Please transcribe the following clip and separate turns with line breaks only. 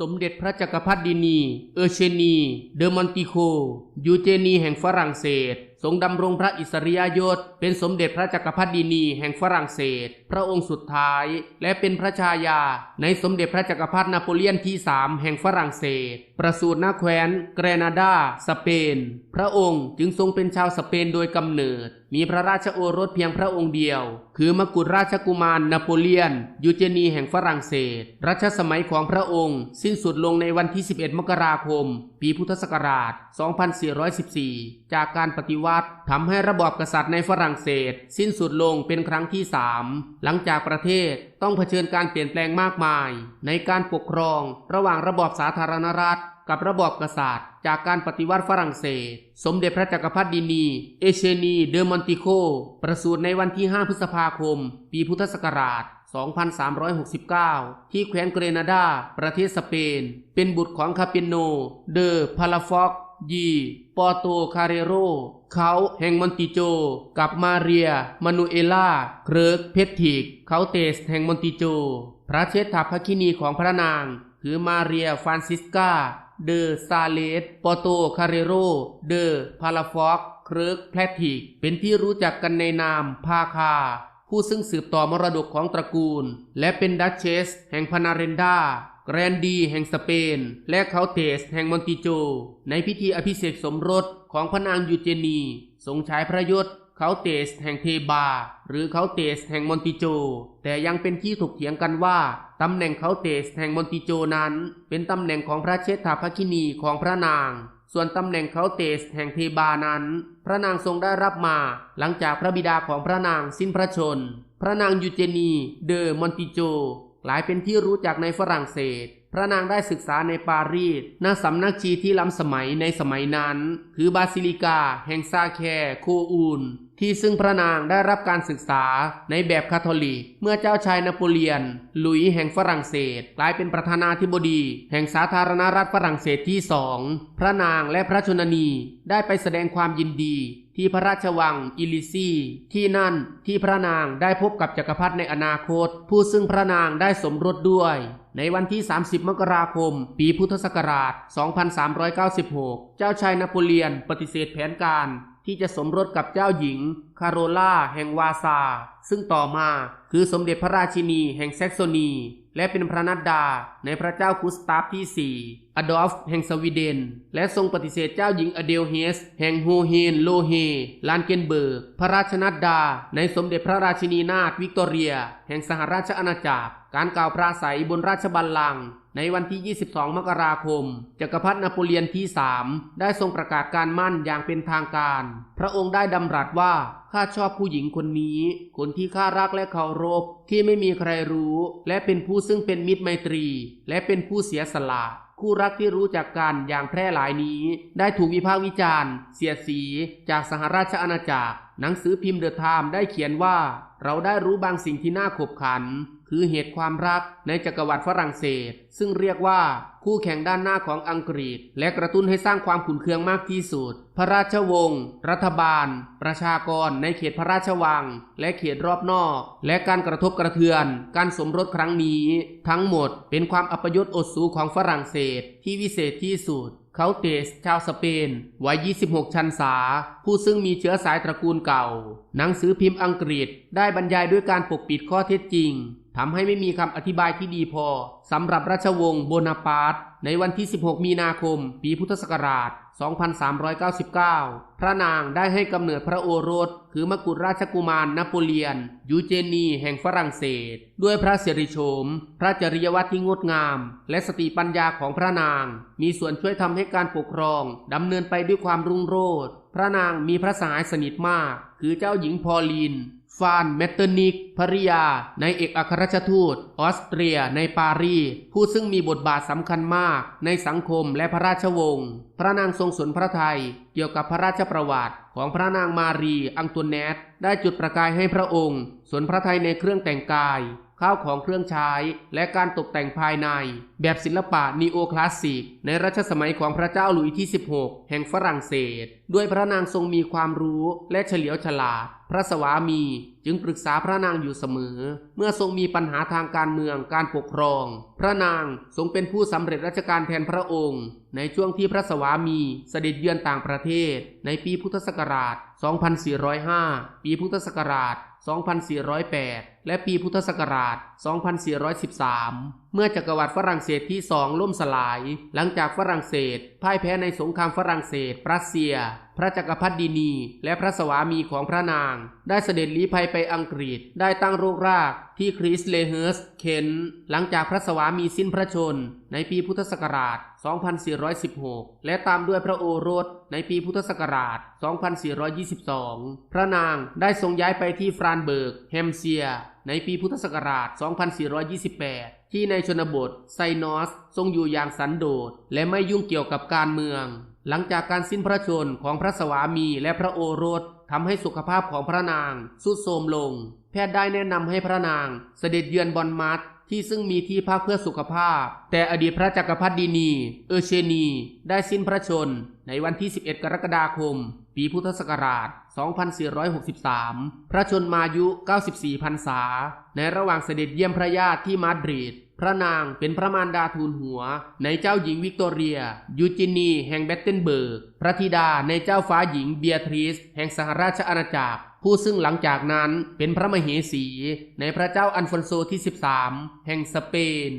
สมเด็จพระจักรพรรดินีเออเชนี เดอมอนติโค ยูเจนีแห่งฝรั่งเศส ทรงดำรงพระอิสริยยศ เป็นสมเด็จพระจักรพรรดินีแห่งฝรั่งเศส พระองค์สุดท้าย และเป็นพระชายา ในสมเด็จพระจักรพรรดินโปเลียนที่สามแห่งฝรั่งเศส ประสูติณแคว้นเกรนาดา สเปน พระองค์จึงทรงเป็นชาวสเปนโดยกำเนิด มีพระราชโอรสเพียงพระองค์เดียว คือมกุฎราชกุมารนโปเลียน ยูเจนีแห่งฝรั่งเศส รัชสมัยของพระองค์ สิ้นสุดลงในวันที่ 11 มกราคม ปีพุทธศักราช 2414 จากการปฏิวัติทำให้ระบอบกษัตริย์ในฝรั่งเศส สิ้นสุดลงเป็นครั้งที่สามหลังจากประเทศต้องเผชิญการเปลี่ยนแปลงมากมาย ในการปกครองระหว่างระบอบสาธารณรัฐ กับระบอบกษัตริย์ จากการปฏิวัติฝรั่งเศส สมเด็จพระจักรพรรดินี เอเชนีเดอมอนติโค ประสูติในวันที่ 5 พฤษภาคม ปีพุทธศักราช 2369 ที่แคว้นเกรนาดา ประเทศสเปน เป็นบุตรของคาเปโน เดอพาลาฟอกยีปอโตคาเรโร เขาแห่งมอนติโจ กับมาเรีย มานูเอล่าเครกเพทติก เขาเตสแห่งมอนติโจ พระเชษฐาภคินีของพระนาง คือมาเรียฟรานซิสกา เดอซาเลสปอโตคาเรโร เดอพาลาฟอกเคริกแพลติก เป็นที่รู้จักกันในนามพาคา ผู้ซึ่งสืบต่อมรดกของตระกูล และเป็นดัชเชส แห่งพานาเรนดาแกรนดีแห่งสเปน และเขาเทสแห่งมอนติโจ ในพิธีอภิเษกสมรสของพระนางยูเจนีทรงใช้พระยศ เขาเตสแห่งเทบา หรือเขาเตสแห่งมอนติโจ แต่ยังเป็นที่ถกเถียงกันว่าตำแหน่งเขาเตสแห่งมอนติโจนั้น เป็นตำแหน่งของพระเชษฐาภคินีของพระนาง ส่วนตำแหน่งเขาเตสแห่งเทบานั้น พระนางทรงได้รับมา หลังจากพระบิดาของพระนางสิ้นพระชน พระนางยูเจนี เดอมอนติโจกลายเป็นที่รู้จักในฝรั่งเศสพระนางได้ศึกษาในปารีสณสำนักชีที่ล้ำสมัยในสมัยนั้น คือบาซิลิกา แห่งซาแค โคอูน ที่ซึ่งพระนางได้รับการศึกษาในแบบคาทอลิก เมื่อเจ้าชายนโปเลียน หลุยแห่งฝรั่งเศส กลายเป็นประธานาธิบดี แห่งสาธารณรัฐฝรั่งเศสที่สองพระนางและพระชนนีได้ไปแสดงความยินดีที่พระราชวังอิลิซีที่นั่นที่พระนางได้พบกับจักรพรรดิในอนาคต ผู้ซึ่งพระนางได้สมรสด้วย ในวันที่ 30 มกราคม ปีพุทธศักราช 2396 เจ้าชายนโปเลียนปฏิเสธแผนการ ที่จะสมรสกับเจ้าหญิง คาโรล่าแห่งวาซา ซึ่งต่อมาคือสมเด็จพระราชินีแห่งแซกโซนี และเป็นพระนัดดาในพระเจ้ากุสตาฟที่ 4 อดอล์ฟแห่งสวีเดน และทรงปฏิเสธเจ้าหญิงอเดลเฮส แห่งโฮเฮนโลเฮ ลานเกนเบิร์ก พระราชนัดดา ในสมเด็จพระราชินีนาถวิกตอเรีย แห่งสหราชอาณาจักร การกล่าวปราศัยบนราชบัลลังก์ ในวันที่ 22 มกราคม จักรพรรดินโปเลียนที่ 3 ได้ทรงประกาศการมั่นอย่างเป็นทางการ พระองค์ได้ดำรัสว่า ข้าชอบผู้หญิงคนนี้ คนที่ข้ารักและเคารพ ที่ไม่มีใครรู้ และเป็นผู้ซึ่งเป็นมิตรไมตรี และเป็นผู้เสียสละคู่รักที่รู้จักกันอย่างแพร่หลายนี้ ได้ถูกวิพากษ์วิจารณ์ เสียสี จากสหราชอาณาจักร หนังสือพิมพ์เดอะไทม์ได้เขียนว่า เราได้รู้บางสิ่งที่น่าขบขัน คือเหตุความรักในจักรวรรดิฝรั่งเศส ซึ่งเรียกว่าคู่แข่งด้านหน้าของอังกฤษ และกระตุ้นให้สร้างความขุ่นเคืองมากที่สุด พระราชวงศ์รัฐบาล ประชากรในเขตพระราชวัง และเขตรอบนอก และการกระทบกระเทือน การสมรสครั้งนี้ ทั้งหมดเป็นความอัปยศอดสูของฝรั่งเศส ที่วิเศษที่สุดเขาเตสชาวสเปนวัย 26 ชันษา ผู้ซึ่งมีเชื้อสายตระกูลเก่า หนังสือพิมพ์อังกฤษได้บรรยายด้วยการปกปิดข้อเท็จจริง ทำให้ไม่มีคำอธิบายที่ดีพอสำหรับราชวงศ์โบนาปาร์ตในวันที่ 16 มีนาคม ปีพุทธศักราช 2399 พระนางได้ให้กำเนิดพระโอรส คือมกุฎราชกุมารนโปเลียน ยูเจนีแห่งฝรั่งเศส ด้วยพระเสรีโฉม พระจริยวัตรที่งดงาม และสติปัญญาของพระนาง มีส่วนช่วยทำให้การปกครองดำเนินไปด้วยความรุ่งโรจน์พระนางมีพระสหายสนิทมาก คือเจ้าหญิงพอลิน ฟานเมตเตอร์นิกภริยา ในเอกอัครราชทูต ออสเตรีย ในปารีสผู้ซึ่งมีบทบาทสำคัญมาก ในสังคมและพระราชวงศ์ พระนางทรงสนพระไทย เกี่ยวกับพระราชประวัติของพระนางมารี อังตุนเนตได้จุดประกายให้พระองค์ สนพระไทยในเครื่องแต่งกาย ข้าวของเครื่องใช้ และการตกแต่งภายใน แบบศิลปะนีโอคลาสสิก ในรัชสมัยของพระเจ้าหลุยที่ 16 แห่งฝรั่งเศส ด้วยพระนางทรงมีความรู้และเฉลียวฉลาด พระสวามีจึงปรึกษาพระนางอยู่เสมอ เมื่อทรงมีปัญหาทางการเมืองการปกครอง พระนางทรงเป็นผู้สำเร็จราชการแทนพระองค์ ในช่วงที่พระสวามีเสด็จเยือนต่างประเทศ ในปีพุทธศักราช 2405 ปีพุทธศักราช 2408 และปีพุทธศักราช 2413 เมื่อจักรวรรดิฝรั่งเศสที่สองล่มสลาย หลังจากฝรั่งเศสพ่ายแพ้ในสงครามฝรั่งเศส รัสเซียพระจักรพรรดินี และพระสวามีของพระนาง ได้เสด็จลี้ภัยไปอังกฤษ ได้ตั้งรครากที่คริสเลเฮิร์สเคนหลังจากพระสวามีสิ้นพระชน ในปีพุทธศักราช 2416 และตามด้วยพระโอรสในปีพุทธศักราช 2422 พระนางได้ทรงย้ายไปที่ฟรานเบิร์กแฮมเซีย ในปีพุทธศักราช 2428 ที่ในชนบทไซนอส ทรงอยู่อย่างสันโดษและไม่ยุ่งเกี่ยวกับการเมือง หลังจากการสิ้นพระชนของพระสวามีและพระโอรสทำให้สุขภาพของพระนางสุดโทรมลง แพทย์ได้แนะนำให้พระนางเสด็จเยือนบอนมัสที่ซึ่งมีที่พักเพื่อสุขภาพ แต่อดีตพระจักรพรรดินี เออเชนี ได้สิ้นพระชน ในวันที่ 11 กรกฎาคม ปีพุทธศักราช 2463 พระชนมายุ 94พรรษา ในระหว่างเสด็จเยี่ยมพระญาติที่มาดริด พระนางเป็นพระมารดาทูลหัว ในเจ้าหญิงวิกตอเรีย ยูจินี แห่งเบตเทนเบิร์ก พระธิดาในเจ้าฟ้าหญิงเบียทริส แห่งสหราชอาณาจักร ผู้ซึ่งหลังจากนั้นเป็นพระมเหสี ในพระเจ้าอันฟอนโซที่ 13 แห่งสเปน